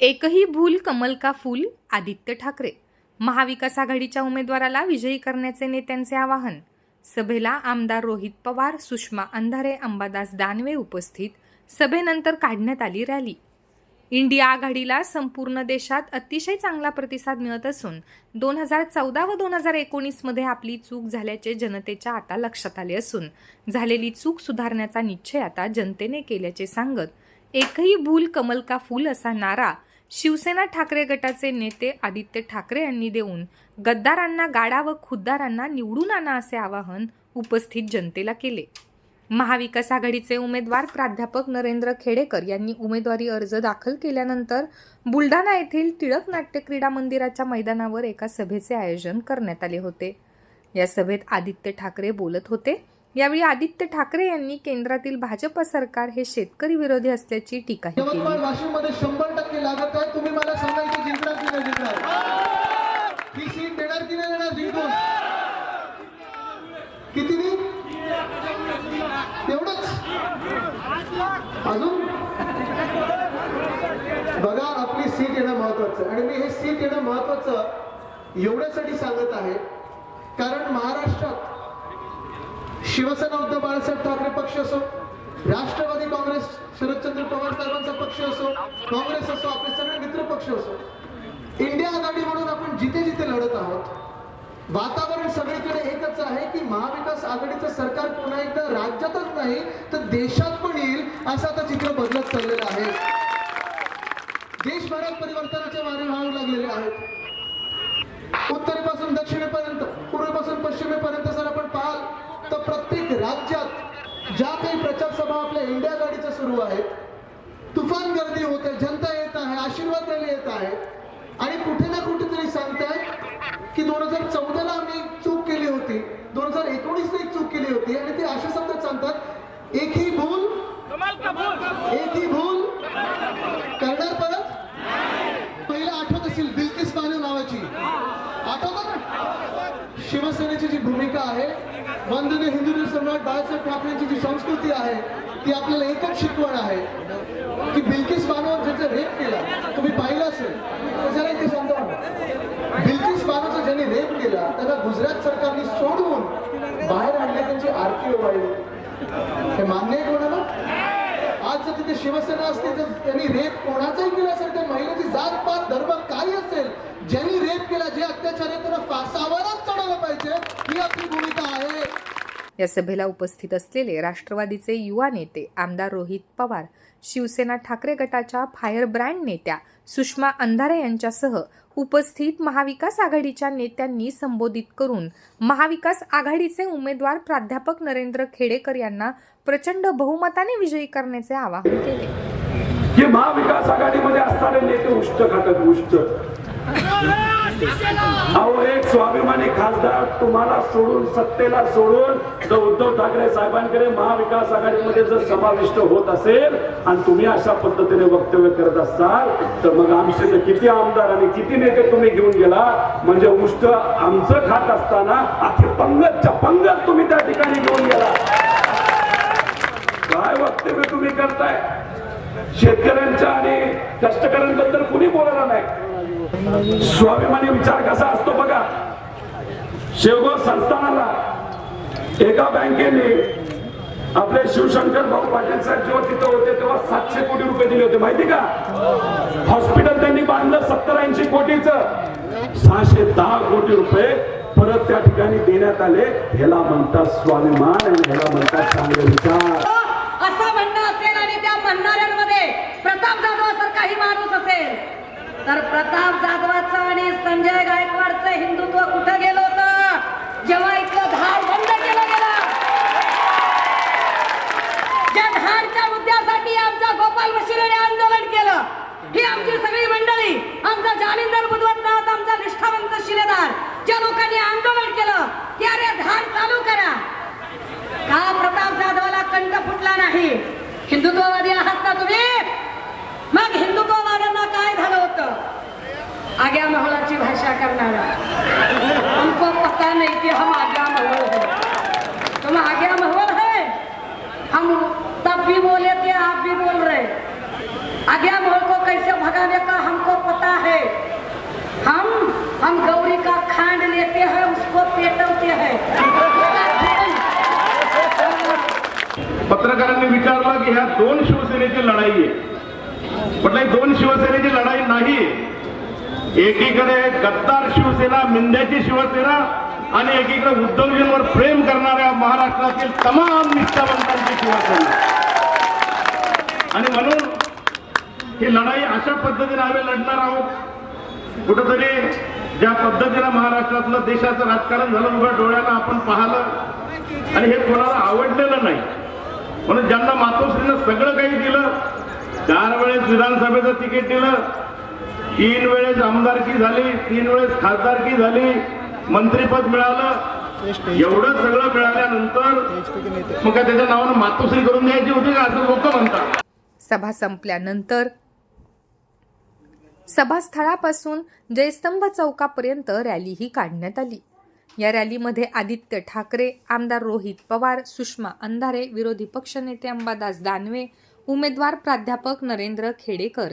एकही भूल कमल का फूल आदित्य ठाकरे. महाविकास आघाडीच्या उमेदवाराला विजयी करण्याचे नेत्यांचे आवाहन. सभेला आमदार रोहित पवार सुषमा अंधारे अंबादास दानवे उपस्थित. सभेनंतर काढण्यात आली रॅली. इंडिया आघाडीला संपूर्ण देशात अतिशय चांगला प्रतिसाद मिळत असून दोन हजार चौदा व दोन हजार एकोणीसमध्ये आपली चूक झाल्याचे जनतेच्या आता लक्षात आले असून झालेली चूक सुधारण्याचा निश्चय आता जनतेने केल्याचे सांगत एकही भूल कमल का फूल असा नारा शिवसेना ठाकरे गटाचे नेते आदित्य ठाकरे यांनी देऊन गद्दारांना गाडा व खुद्दारांना निवडून आणा असे आवाहन उपस्थित जनतेला केले. महाविकास आघाडीचे उमेदवार प्राध्यापक नरेंद्र खेडेकर यांनी उमेदवारी अर्ज दाखल केल्यानंतर बुलढाणा येथील टिळक नाट्य क्रीडा मंदिराच्या मैदानावर एका सभेचे आयोजन करण्यात आले होते. या सभेत आदित्य ठाकरे बोलत होते. यावेळी आदित्य ठाकरे यांनी केंद्रातील भाजप सरकार हे शेतकरी विरोधी असल्याची टीका केली. यवतमाळ वाशिममध्ये शंभर टक्के लागत आहे. तुम्ही मला सांगायचं जिंकणार की नाही जिंकणार? ही सीट देणार की नाही देणार जिंकून? किती नी? एवढंच? अजून? बघा आपली सीट येणं महत्वाचं. आणि मी हे सीट येणं महत्वाचं एवढ्यासाठी सांगत आहे कारण महाराष्ट्रात शिवसेना उद्धव बाळासाहेब ठाकरे पक्ष असो राष्ट्रवादी काँग्रेस शरदचंद्र पवार साहेबांचा पक्ष असो काँग्रेस असो आपले सगळे मित्र पक्ष असो इंडिया आघाडी म्हणून आपण जिथे जिथे लढत आहोत वातावरण सगळीकडे एकच आहे की महाविकास आघाडीचं सरकार पुन्हा एकदा राज्यातच नाही तर देशात पण येईल असं आता चित्र बदलत चाललेलं आहे. देशभरात परिवर्तनाचे वारे वाहू लागलेले आहेत. उत्तरेपासून दक्षिणेपर्यंत पूर्वेपासून पश्चिमेपर्यंत जर आपण पाहाल तर प्रत्येक राज्यात ज्या काही प्रचार सभा आपल्या इंडिया गाडीच्या सुरू आहेत तुफान गर्दी होते जनता येत आहे आशीर्वाद द्यायला येत आहे आणि कुठे ना कुठेतरी सांगतायत की दोन हजार चौदाला आम्ही एक चूक केली होती दोन हजार एकोणीसला एक चूक केली होती आणि ते अशा शब्दात सांगतात एकही भूल? एकही भूल करणार परत पहिला आठवत असेल बिल्किस बानो नावाची आठवतं ना शिवसेनेची जी भूमिका आहे माननीय हिंदू सम्राट बाळासाहेब ठाकरेंची जी संस्कृती आहे ती आपल्याला एकच शिकवण आहे की बिल्किस बानोवर ज्याचा रेप केला तुम्ही पाहिलं असेल त्याला इथे समजा बिल्किस बानोचा ज्यांनी रेप केला त्याला गुजरात सरकारने सोडवून बाहेर आणले त्यांची आरती ओवाळली. हे मान्य आहे कोणाला? तिथे शिवसेना असते तर त्यांनी रेप कोणाचाही केला असेल त्या महिलेची जात पात धर्म काही असेल ज्यांनी रेप केला जे अत्याचार आहे त्यांना फासावरच चढवलं पाहिजे ही आपली भूमिका आहे. या सभेला उपस्थित असलेले राष्ट्रवादीचे युवा नेते आमदार रोहित पवार शिवसेना ठाकरे गटाच्या फायर ब्रँड नेत्या सुषमा अंधारे यांच्यासह उपस्थित महाविकास आघाडीच्या नेत्यांनी संबोधित करून महाविकास आघाडीचे उमेदवार प्राध्यापक नरेंद्र खेडेकर यांना प्रचंड बहुमताने विजयी करण्याचे आवाहन केले. महाविकास आघाडीमध्ये असणारे नेते उष्ट खातात उष्ट. अहो एक स्वाभिमानी खासदार तुम्हाला सोडून सत्तेला सोडून जर उद्धव ठाकरे साहेबांकडे महाविकास आघाडीमध्ये जर समाविष्ट होत असेल आणि तुम्ही अशा पद्धतीने वक्तव्य करत असाल तर मग आमचे किती आमदार आणि किती नेते तुम्ही घेऊन गेला? म्हणजे उष्ट आमचं खात असताना अति पंगतच्या पंगत तुम्ही त्या ठिकाणी घेऊन गेला. काय वक्तव्य तुम्ही करताय? शेतकऱ्यांच्या आणि कष्टकऱ्यांबद्दल कुणी बोलायला नाही? स्वाभिमानी विचार कसा असतो बघा. शेवगाव संस्थानाला एका बँकेने आपले शिवशंकर भाऊ पाटील साहेब जेव्हा तिथं होते तेव्हा सातशे कोटी रुपये दिले होते. माहिती का? हॉस्पिटल त्यांनी बांधलं सत्तर ऐंशी कोटीच. सहाशे दहा कोटी रुपये परत त्या ठिकाणी देण्यात आले. ह्याला म्हणतात स्वाभिमान आणि ह्याला म्हणतात चांगले विचार. असेल आणि त्या म्हणणाऱ्यांमध्ये प्रताप जाधवासारखाही माणूस असेल. तर प्रताप जाधवाचं आणि संजय गायकवाडचं हिंदुत्व कुठं गेलं होतं? जेव्हा इथलं धार बंद केलं गेलं. ज्या धारच्या मुद्द्यासाठी आमचा गोपाल बशिरेने आंदोलन केलं. ही आमची सगळी मंडळी आमचा जालिंदर बुधवंत आमचा निष्ठावंत शिलेदार ज्या लोकांनी आंदोलन केलं की धार चालू करा. करणारा हमको पता नहीं कि हम आज्ञा महल है तुम आज्ञा महल है हम तब भी बोले थे आप भी बोल रहे. आज्ञा महल को कैसे भगाने का हमको पता है? हम हम गौरी का खांड लेते हैं उसको पेटवते हैं। पत्रकारांनी विचारला की ह्या दोन शिवसेनेची लढाई आहे. म्हटलं दोन शिवसेनेची लढाई नाही एकीकडे गद्दार शिवसेना मिंद्याची शिवसेना आणि एकीकडे उद्धवजींवर प्रेम करणाऱ्या महाराष्ट्रातील तमाम निष्ठावंतांची शिवसेना. आणि म्हणून ही लढाई अशा पद्धतीने आम्ही लढणार आहोत कुठंतरी ज्या पद्धतीनं महाराष्ट्रातलं देशाचं राजकारण झालं उघड डोळ्यानं आपण पाहिलं. आणि हे कोणाला आवडलेलं नाही. म्हणून ज्यांना मातोश्रीनं सगळं काही दिलं चार वेळेस विधानसभेचं तिकीट दिलं तीन वेळेस आमदारकी झाली तीन वेळेस खासदारकी झाली मंत्रीपद मिळालं. एवढं सगळं मिळाल्यानंतर मग काय त्याच्या नावानं मातोश्री करून द्यायची होती का असं लोक म्हणतात? सभा संपल्यानंतर सभास्थळापासून जयस्तंभ चौकापर्यंत रॅलीही काढण्यात आली. या रॅलीमध्ये आदित्य ठाकरे आमदार रोहित पवार सुषमा अंधारे विरोधी पक्षनेते अंबादास दानवे उमेदवार प्राध्यापक नरेंद्र खेडेकर